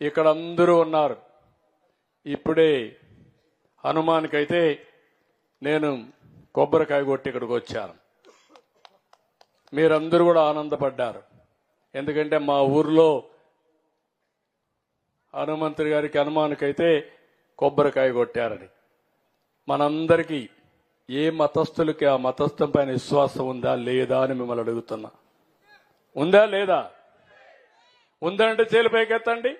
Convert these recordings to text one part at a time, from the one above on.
ఇక్కడ అందరూ ఉన్నారు. ఇప్పుడే హనుమానికైతే నేను కొబ్బరికాయ కొట్టి ఇక్కడికి వచ్చాను. మీరందరూ కూడా ఆనందపడ్డారు. ఎందుకంటే మా ఊర్లో హనుమంతుడి గారికి హనుమానికైతే కొబ్బరికాయ కొట్టారని. మనందరికీ ఏ మతస్థులకి ఆ మతస్థం పైన విశ్వాసం ఉందా లేదా అని మిమ్మల్ని అడుగుతున్నా. ఉందా లేదా? ఉందంటే చేలు పైకెత్తండి.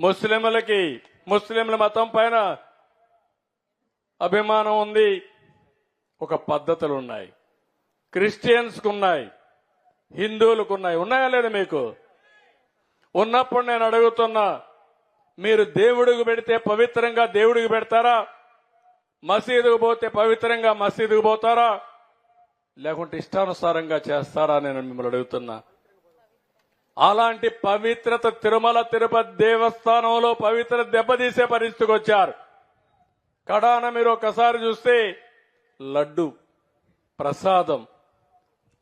ముస్లింలకి ముస్లింల మతం పైన అభిమానం ఉంది. ఒక పద్ధతులు ఉన్నాయి క్రిస్టియన్స్కు ఉన్నాయి హిందువులకు ఉన్నాయి ఉన్నాయా లేదా మీకు? ఉన్నప్పుడు నేను అడుగుతున్నా మీరు దేవుడికి పెడితే పవిత్రంగా దేవుడికి పెడతారా? మసీదుకు పోతే పవిత్రంగా మసీదుకు పోతారా? లేకుంటే ఇష్టానుసారంగా చేస్తారా? నేను మిమ్మల్ని అడుగుతున్నా. అలాంటి పవిత్రత తిరుమల తిరుపతి దేవస్థానంలో పవిత్ర దెబ్బతీసే పరిస్థితికి వచ్చారు. కడాన మీరు ఒకసారి చూస్తే లడ్డు ప్రసాదం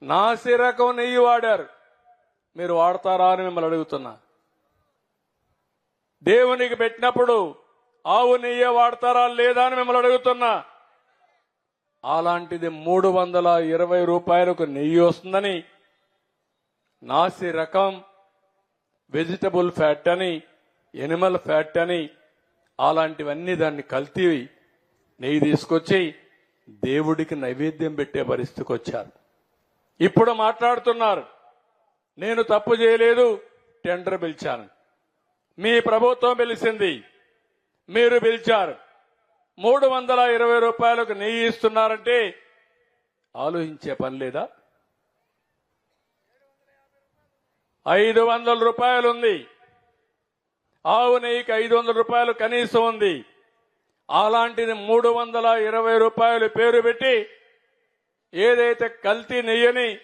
నాసిరకం నెయ్యి వాడారు. మీరు వాడతారా అని మిమ్మల్ని అడుగుతున్నా. దేవునికి పెట్టినప్పుడు ఆవు నెయ్యి వాడతారా లేదా అని మిమ్మల్ని అడుగుతున్నా. అలాంటిది మూడు వందల ఇరవై రూపాయలకు నెయ్యి వస్తుందని నాసి రకం వెజిటబుల్ ఫ్యాట్ అని ఎనిమల్ ఫ్యాట్ అని అలాంటివన్నీ దాన్ని కల్తీ నెయ్యి తీసుకొచ్చి దేవుడికి నైవేద్యం పెట్టే పరిస్థితికి వచ్చారు. ఇప్పుడు మాట్లాడుతున్నారు నేను తప్పు చేయలేదు టెండర్ పిలిచాను. మీ ప్రభుత్వం పిలిచింది మీరు పిలిచారు. మూడు వందల ఇరవై రూపాయలకు నెయ్యి ఇస్తున్నారంటే ఆలోచించే పని లేదా? ఐదు వందల రూపాయలు ఉంది ఆవు నెయ్యికి ఐదు వందల రూపాయలు కనీసం ఉంది. అలాంటిది మూడు వందల ఇరవై రూపాయలు పేరు పెట్టి ఏదైతే కల్తీ నెయ్యని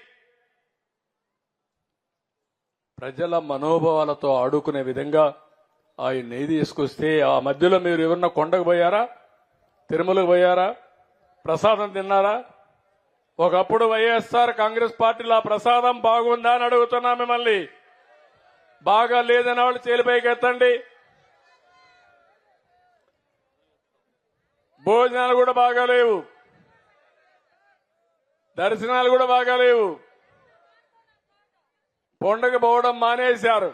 ప్రజల మనోభావాలతో ఆడుకునే విధంగా ఆ నెయ్యి తీసుకొస్తే ఆ మధ్యలో మీరు ఎవరన్నా కొండకు పోయారా? తిరుమలకు పోయారా? ప్రసాదం తిన్నారా? ఒకప్పుడు వైఎస్ఆర్ కాంగ్రెస్ పార్టీలో ప్రసాదం బాగుందా అని అడుగుతున్నా మిమ్మల్ని. బాగా లేదని వాళ్ళు చేలిపైకి ఎత్తండి. భోజనాలు కూడా బాగాలేవు దర్శనాలు కూడా బాగాలేవు పండుగ పోవడం మానేశారు.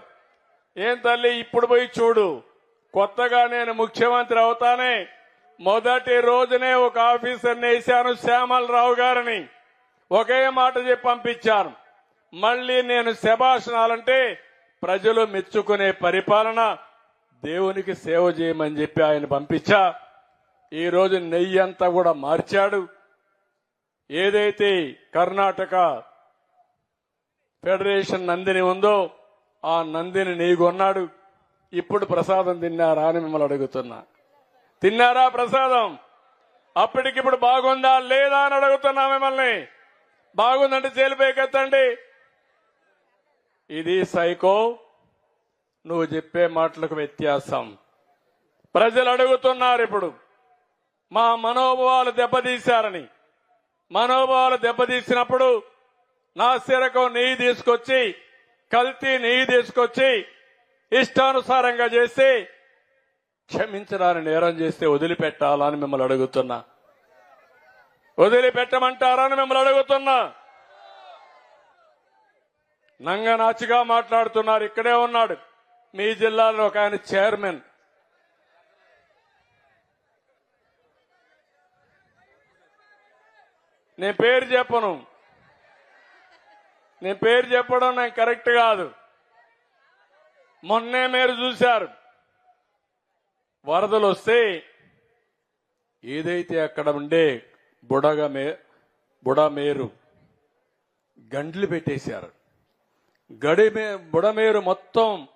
ఏం తల్లి ఇప్పుడు పోయి చూడు. కొత్తగా నేను ముఖ్యమంత్రి అవుతానే. మొదటి రోజునే ఒక ఆఫీసర్ని వేశాను శ్యామలరావు గారిని ఒకే మాట చెప్పి పంపించాను. మళ్ళీ నేను శభాషణాలంటే ప్రజలు మెచ్చుకునే పరిపాలన దేవునికి సేవ చేయమని చెప్పి ఆయన పంపించా. ఈరోజు నెయ్యి అంతా కూడా మార్చాడు. ఏదైతే కర్ణాటక ఫెడరేషన్ నందిని ఉందో ఆ నందిని నెయ్యి కొన్నాడు. ఇప్పుడు ప్రసాదం తిన్నారా అని మిమ్మల్ని అడుగుతున్నా. తిన్నారా ప్రసాదం? అప్పటికిప్పుడు బాగుందా లేదా అని అడుగుతున్నా మిమ్మల్ని. బాగుందంటే చేలిపోకెత్తండి ఇది సైకో నువ్వు చెప్పే మాటలకు వ్యత్యాసం. ప్రజలు అడుగుతున్నారు ఇప్పుడు. మా మనోభావాలు దెబ్బతీశారని. మనోభావాలు దెబ్బతీసినప్పుడు నా సిరకు నెయ్యి తీసుకొచ్చి కల్తీ నెయ్యి తీసుకొచ్చి ఇష్టానుసారంగా చేసి క్షమించరాని నేరం చేస్తే వదిలిపెట్టాలా అని మిమ్మల్ని అడుగుతున్నా. వదిలిపెట్టమంటారా అని మిమ్మల్ని అడుగుతున్నా. నంగనాచిగా మాట్లాడుతున్నారు ఇక్కడే ఉన్నాడు. మీ జిల్లాలో ఒక ఆయన చైర్మన్. నేను పేరు చెప్పను. నేను పేరు చెప్పడం నాకు కరెక్ట్ కాదు. మొన్నే మీరు చూశారు. వరదలు వస్తే ఏదైతే అక్కడ ఉండే బుడగ మే బుడమేరు గండ్లు పెట్టేశారు. గడిమే బుడమేరు మొత్తం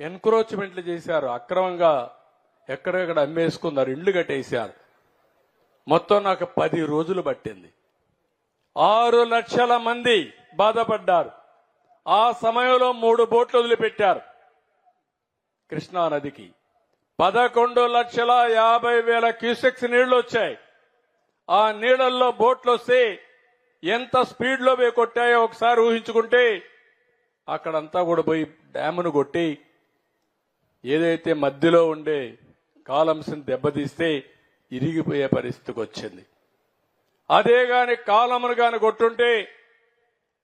ఎన్క్రోచ్మెంట్లు చేశారు. అక్రమంగా ఎక్కడెక్కడ అమ్మేసుకున్నారు ఇళ్ళు కట్టేశారు. మొత్తం నాకు పది రోజులు పట్టింది. ఆరు లక్షల మంది బాధపడ్డారు. ఆ సమయంలో మూడు బోట్లు వదిలిపెట్టారు కృష్ణా నదికి పదకొండు లక్షల యాభై వేల క్యూసెక్స్ నీళ్ళు వచ్చాయి. ఆ నీళ్ళల్లో బోట్లు వస్తే ఎంత స్పీడ్లో పోయి కొట్టాయో ఒకసారి ఊహించుకుంటే అక్కడంతా కూడా పోయి డ్యామును కొట్టి ఏదైతే మధ్యలో ఉండే కాలమ్స్ని దెబ్బతీస్తే ఇరిగిపోయే పరిస్థితికి వచ్చింది. అదే కాని కాలమును కాని కొట్టుంటే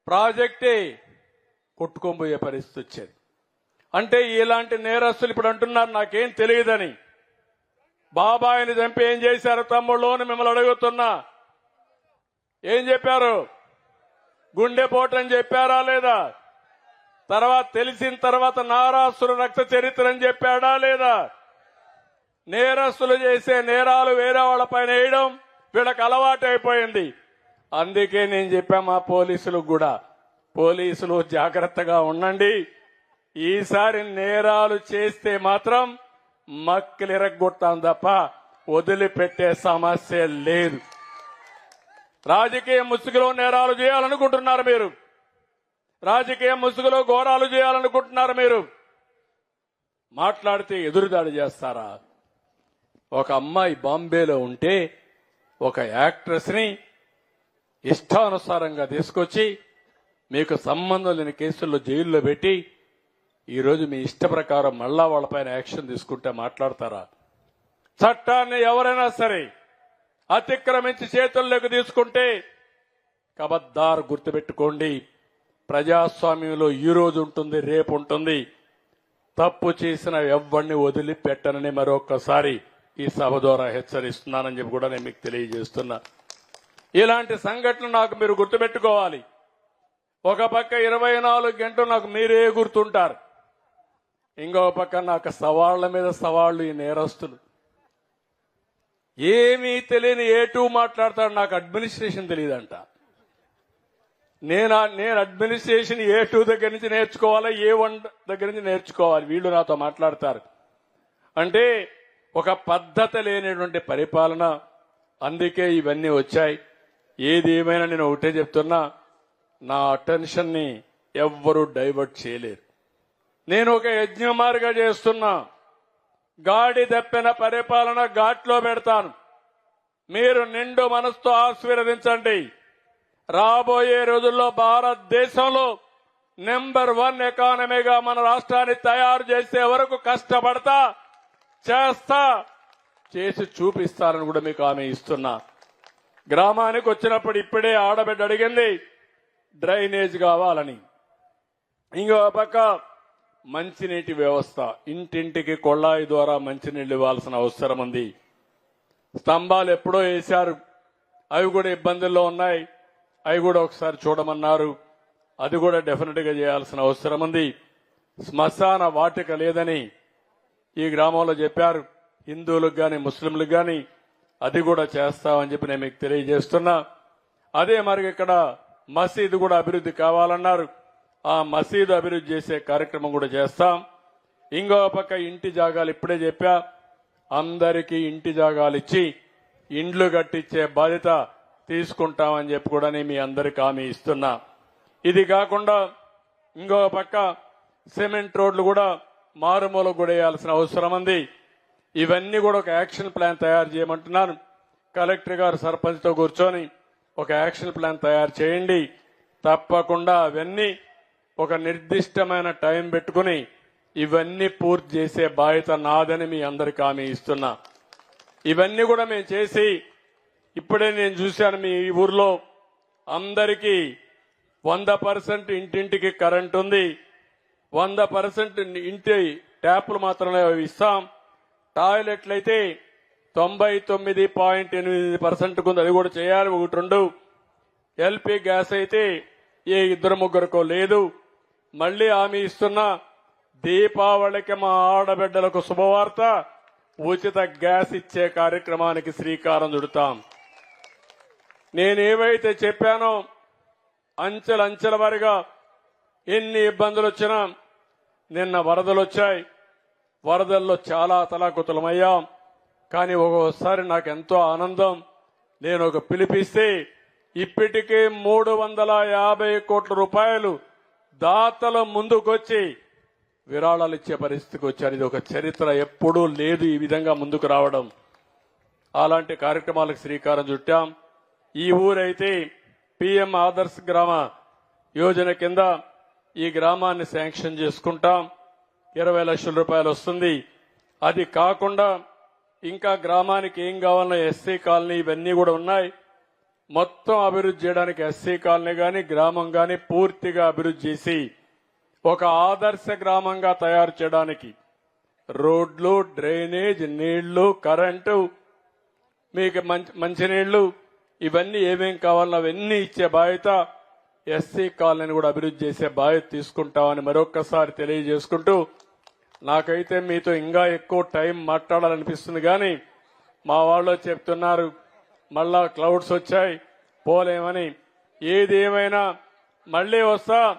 ప్రాజెక్టే కొట్టుకోబోయే పరిస్థితి వచ్చేది. అంటే ఇలాంటి నేరస్తులు ఇప్పుడు అంటున్నారు నాకేం తెలియదని. బాబాయిని చంపి ఏం చేశారు? తమ్ముళ్ళు అని మిమ్మల్ని అడుగుతున్నా. ఏం చెప్పారు? గుండెపోటు అని చెప్పారా లేదా? తర్వాత తెలిసిన తర్వాత నారాసుర రక్త చరిత్ర అని చెప్పాడా లేదా? నేరస్తులు చేసే నేరాలు వేరే వాళ్ళ పైన వేయడం వీళ్ళకి అలవాటు అయిపోయింది. అందుకే నేను చెప్పా మా పోలీసులకు కూడా. పోలీసులు జాగ్రత్తగా ఉండండి. ఈసారి నేరాలు చేస్తే మాత్రం మక్కలిరగొట్టాం తప్ప వదిలిపెట్టే సమస్య లేదు. రాజకీయ ముసుగులో నేరాలు చేయాలనుకుంటున్నారు మీరు. రాజకీయ ముసుగులో ఘోరాలు చేయాలనుకుంటున్నారు మీరు. మాట్లాడితే ఎదురుదాడి చేస్తారా? ఒక అమ్మాయి బాంబేలో ఉంటే ఒక యాక్ట్రెస్ని ఇష్టానుసారంగా తీసుకొచ్చి మీకు సంబంధం లేని కేసుల్లో జైల్లో పెట్టి ఈరోజు మీ ఇష్ట ప్రకారం మళ్ళా వాళ్ళపైన యాక్షన్ తీసుకుంటే మాట్లాడతారా? చట్టాన్ని ఎవరైనా సరే అతిక్రమించి చేతుల్లోకి తీసుకుంటే కబద్దార్ గుర్తుపెట్టుకోండి. ప్రజాస్వామ్యంలో ఈ రోజు ఉంటుంది రేపు ఉంటుంది. తప్పు చేసిన ఎవ్వరిని వదిలిపెట్టనని మరొకసారి ఈ సభ ద్వారా హెచ్చరిస్తున్నానని చెప్పి కూడా నేను మీకు తెలియజేస్తున్నా. ఇలాంటి సంఘటనలు నాకు మీరు గుర్తుపెట్టుకోవాలి. ఒక పక్క ఇరవై నాలుగు గంటలు నాకు మీరే గుర్తుంటారు. ఇంకో పక్క నాకు సవాళ్ళ మీద సవాళ్ళు ఈ నేరస్తులు. ఏమీ తెలియని ఏ టూ మాట్లాడతాడు నాకు అడ్మినిస్ట్రేషన్ తెలియదంట. నేను నేను అడ్మినిస్ట్రేషన్ ఏ టూ దగ్గర నుంచి నేర్చుకోవాలా ఏ వన్ దగ్గర నుంచి నేర్చుకోవాలి? వీళ్ళు నాతో మాట్లాడతారు. అంటే ఒక పద్ధతి లేనటువంటి పరిపాలన అందుకే ఇవన్నీ వచ్చాయి. ఏది ఏమైనా నేను ఒకటే చెప్తున్నా నా అటెన్షన్ని ఎవ్వరూ డైవర్ట్ చేయలేరు. నేను ఒక యజ్ఞమారిగా చేస్తున్నా. గాడి దప్పిన పరిపాలన ఘాట్లో పెడతాను. మీరు నిండు మనసుతో ఆశీర్వదించండి. రాబోయే రోజుల్లో భారతదేశంలో నెంబర్ వన్ ఎకానమీగా మన రాష్ట్రాన్ని తయారు చేసే వరకు కష్టపడతా చేస్తా చేసి చూపిస్తారని కూడా మీకు ఆమె ఇస్తున్నా. గ్రామానికి వచ్చినప్పుడు ఇప్పుడే ఆడబిడ్డ అడిగింది డ్రైనేజ్ కావాలని. ఇంకో పక్క మంచినీటి వ్యవస్థ. ఇంటింటికి కొళ్ళాయి ద్వారా మంచినీళ్ళు ఇవ్వాల్సిన అవసరం ఉంది. స్తంభాలు ఎప్పుడో వేశారు. అవి కూడా ఇబ్బందుల్లో ఉన్నాయి. అవి కూడా ఒకసారి చూడమన్నారు. అది కూడా డెఫినెట్గా చేయాల్సిన అవసరం ఉంది. శ్మశాన వాటిక లేదని ఈ గ్రామంలో చెప్పారు. హిందువులకు కానీ ముస్లింలకు కానీ అది కూడా చేస్తామని చెప్పి నేను మీకు తెలియజేస్తున్నా. అదే మరి ఇక్కడ మసీదు కూడా అభివృద్ధి కావాలన్నారు. ఆ మసీదు అభివృద్ధి చేసే కార్యక్రమం కూడా చేస్తాం. ఇంకో పక్క ఇంటి జాగాలు ఇప్పుడే చెప్పా. అందరికీ ఇంటి జాగాలు ఇచ్చి ఇండ్లు కట్టించే బాధ్యత తీసుకుంటామని చెప్పి కూడా నేను మీ అందరికి హామీ ఇస్తున్నా. ఇది కాకుండా ఇంకో పక్క సిమెంట్ రోడ్లు కూడా మారుమూల కూడా వేయాల్సిన అవసరం ఉంది. ఇవన్నీ కూడా ఒక యాక్షన్ ప్లాన్ తయారు చేయమంటున్నాను. కలెక్టర్ గారు సర్పంచ్తో కూర్చొని ఒక యాక్షన్ ప్లాన్ తయారు చేయండి. తప్పకుండా అవన్నీ ఒక నిర్దిష్టమైన టైం పెట్టుకుని ఇవన్నీ పూర్తి చేసే బాధ్యత నాదని మీ అందరికి హామీ ఇస్తున్నా. ఇవన్నీ కూడా మేము చేసి ఇప్పుడే నేను చూశాను మీ ఊర్లో అందరికీ వంద పర్సెంట్ ఇంటింటికి కరెంట్ ఉంది. వంద పర్సెంట్ ఇంటి ట్యాపులు మాత్రమే ఇస్తాం. టాయిలెట్లు అయితే తొంభై తొమ్మిది పాయింట్ ఎనిమిది పర్సెంట్ ఉంది అది కూడా చేయాలి. ఒకటి రెండు. ఎల్పి గ్యాస్ అయితే ఏ ఇద్దరు ముగ్గురికో లేదు. మళ్ళీ హామీ ఇస్తున్నా దీపావళికి మా ఆడబిడ్డలకు శుభవార్త. ఉచిత గ్యాస్ ఇచ్చే కార్యక్రమానికి శ్రీకారం చుడతాం. నేనేవైతే చెప్పానో అంచెలంచెల వారిగా ఎన్ని ఇబ్బందులు వచ్చినా నిన్న వరదలు వచ్చాయి. వరదల్లో చాలా తలాకుతలమయ్యాం. కానీ ఒక్కోసారి నాకు ఎంతో ఆనందం. నేను ఒక పిలిపిస్తే ఇప్పటికే మూడు వందల యాభై కోట్ల రూపాయలు దాతల ముందుకొచ్చి విరాళాలు ఇచ్చే పరిస్థితికి వచ్చారు. ఇది ఒక చరిత్ర ఎప్పుడూ లేదు ఈ విధంగా ముందుకు రావడం. అలాంటి కార్యక్రమాలకు శ్రీకారం చుట్టాం. ఈ ఊరైతే పిఎం ఆదర్శ్ గ్రామ యోజన కింద ఈ గ్రామాన్ని శాంక్షన్ చేసుకుంటాం. ఇరవై లక్షల రూపాయలు వస్తుంది. అది కాకుండా ఇంకా గ్రామానికి ఏం కావాలన్నా ఎస్సీ కాలనీ ఇవన్నీ కూడా ఉన్నాయి. మొత్తం అభివృద్ధి చేయడానికి ఎస్సీ కాలనీ కానీ గ్రామం కానీ పూర్తిగా అభివృద్ధి చేసి ఒక ఆదర్శ గ్రామంగా తయారు చేయడానికి రోడ్లు డ్రైనేజ్ నీళ్ళు కరెంటు మీకు మంచి మంచినీళ్ళు ఇవన్నీ ఏమేం కావాలో అవన్నీ ఇచ్చే బాధ్యత ఎస్సీ కాలనీని కూడా అభివృద్ధి చేసే బాధ్యత తీసుకుంటామని మరొక్కసారి తెలియజేసుకుంటూ నాకైతే మీతో ఇంకా ఎక్కువ టైం మాట్లాడాలనిపిస్తుంది కానీ మా వాళ్ళు చెప్తున్నారు మళ్ళా క్లౌడ్స్ వచ్చాయి. పోలేమని ఏది ఏమైనా మళ్ళీ వస్తా.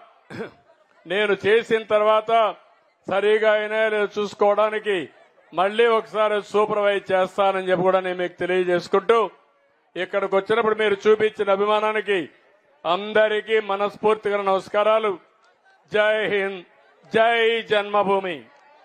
నేను చేసిన తర్వాత సరిగా అయినా లేదో చూసుకోవడానికి. మళ్ళీ ఒకసారి సూపర్వైజ్ చేస్తానని చెప్పి కూడా నేను మీకు తెలియజేసుకుంటూ ఇక్కడికి వచ్చినప్పుడు మీరు చూపించిన అభిమానానికి అందరికీ మనస్ఫూర్తిగా నమస్కారాలు. జై హింద్. జై జన్మభూమి.